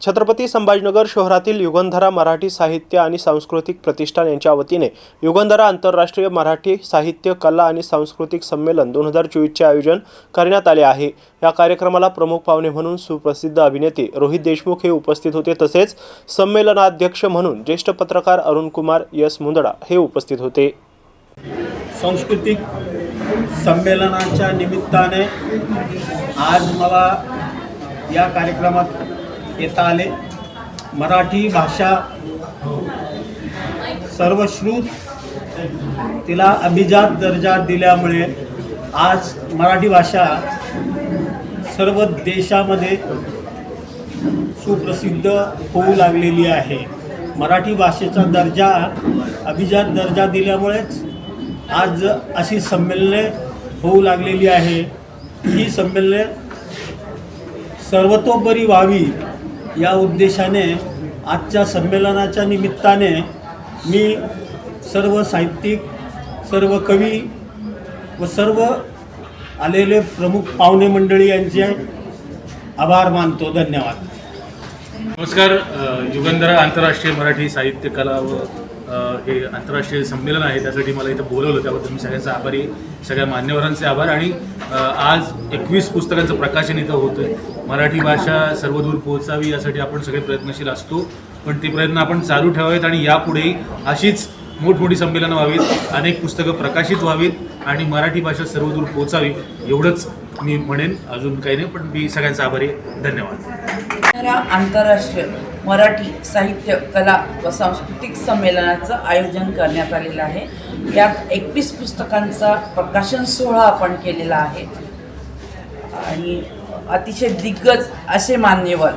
छत्रपती संभाजीनगर शहरातील युगंधरा मराठी साहित्य आणि सांस्कृतिक प्रतिष्ठान यांच्या वतीने युगंधरा आंतरराष्ट्रीय मराठी साहित्य कला आणि सांस्कृतिक संमेलन दोन हजार चोवीसचे आयोजन करण्यात आले आहे. या कार्यक्रमाला प्रमुख पाहुणे म्हणून सुप्रसिद्ध अभिनेते रोहित देशमुख हे उपस्थित होते. तसेच संमेलनाध्यक्ष म्हणून ज्येष्ठ पत्रकार अरुणकुमार यस मुंदडा हे उपस्थित होते. सांस्कृतिक संमेलनाच्या निमित्ताने आज मला या कार्यक्रमात येता आले. मराठी भाषा सर्वश्रुत. तिला अभिजात दर्जा दिल्यामुळे आज मराठी भाषा सर्व देशामध्ये सुप्रसिद्ध होऊ लागलेली आहे. मराठी भाषेचा दर्जा अभिजात दर्जा दिल्यामुळेच आज अशी संमेलने होऊ लागलेली आहे. ही संमेलने सर्वतोपरी व्हावी या उद्देशाने आजच्या संमेलनाच्या निमित्ताने मी सर्व साहित्यिक सर्व कवी व सर्व आलेले प्रमुख पाहुणे मंडळी यांचे आभार मानतो. धन्यवाद. नमस्कार अ, युगंधरा आंतरराष्ट्रीय मराठी साहित्य कला व हे आंतरराष्ट्रीय संमेलन आहे त्यासाठी मला इथं बोलवलं. त्याबद्दल मी सगळ्यांचा आभारी सगळ्या मान्यवरांचे आभार. आणि आज एकवीस पुस्तकांचं प्रकाशन इथं होतं आहे मराठी भाषा सर्वदूर पोहोचावी यासाठी आपण सगळे प्रयत्नशील असतो. पण ते प्रयत्न आपण चालू ठेवावेत आणि यापुढेही अशीच मोठमोठी संमेलनं व्हावीत अनेक पुस्तकं प्रकाशित व्हावीत आणि मराठी भाषा सर्वदूर पोहोचावी एवढंच मी म्हणेन अजून काही नाही पण मी सगळ्यांचा आभारी आहे. धन्यवाद. आंतरराष्ट्रीय मराठी साहित्य कला व सांस्कृतिक संमेलनाचं आयोजन करण्यात आलेलं आहे. यात एकवीस पुस्तकांचा प्रकाशन सोहळा आपण केलेला आहे. आणि अतिशय दिग्गज असे मान्यवर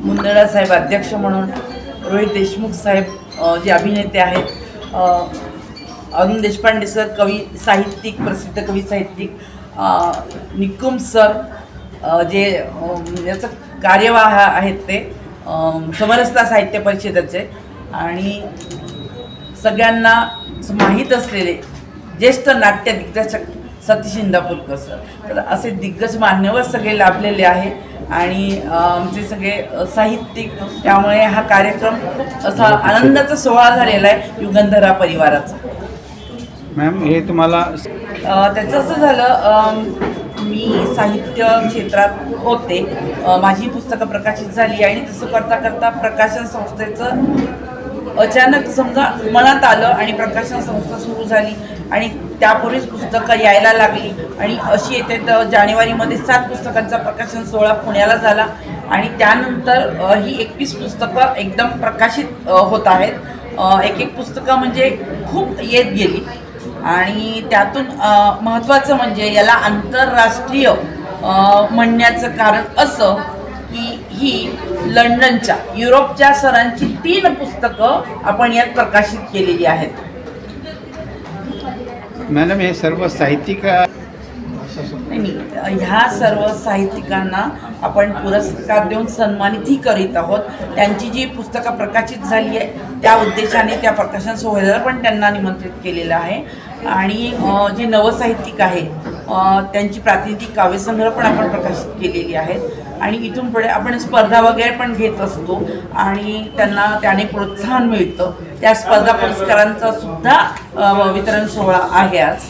मुंदडा साहेब अध्यक्ष म्हणून रोहित देशमुख साहेब जे अभिनेते आहेत अरुण देशपांडे सर कवी साहित्यिक प्रसिद्ध कवी साहित्यिक निकुम सर जे याचं कार्यवाह आहेत ते समरसता साहित्य परिषदेचे आणि सगळ्यांना माहीत असलेले ज्येष्ठ नाट्य दिग्दर्शक सतीश इंदापूरकर सर. तर असे दिग्गज मान्यवर सगळे लाभलेले आहे आणि आमचे सगळे साहित्यिक त्यामुळे हा कार्यक्रम असा आनंदाचा सोहळा झालेला आहे युगंधरा परिवाराचा. मॅम हे तुम्हाला त्याचं असं झालं मी साहित्य क्षेत्रात होते. माझी पुस्तकं प्रकाशित झाली आणि तसं करता करता प्रकाशन संस्थेचं अचानक समजा मनात आलं आणि प्रकाशन संस्था सुरू झाली आणि त्यापूर्वीच पुस्तकं यायला लागली. आणि अशी येते तर जानेवारीमध्ये सात पुस्तकांचा प्रकाशन सोहळा पुण्याला झाला आणि त्यानंतर ही एकवीस पुस्तकं एकदम प्रकाशित होत आहेत. एक एक पुस्तकं म्हणजे खूप येत गेली. आणि त्यातून महत्त्वाचं म्हणजे याला आंतरराष्ट्रीय म्हणण्याचं कारण असं की ही लंडनच्या युरोपच्या सरांची तीन पुस्तकं आपण यात प्रकाशित केलेली आहेत मॅडम हे सर्व साहित्यिक. ह्या सर्व साहित्यिकांना आपण पुरस्कार देऊन सन्मानितही करीत आहोत त्यांची जी पुस्तकं प्रकाशित झाली आहे त्या उद्देशाने त्या प्रकाशन सोहळ्याला पण त्यांना निमंत्रित केलेलं आहे आणि जे नवसाहित्यिक आहे त्यांची प्रातिनिधिक काव्यसंग्रह पण आपण प्रकाशित केलेली आहेत. आणि इथून पुढे आपण स्पर्धा वगैरे पण घेत असतो आणि त्यांना त्याने प्रोत्साहन मिळतं. त्या स्पर्धा पुरस्कारांचा सुद्धा वितरण सोहळा आहे आज.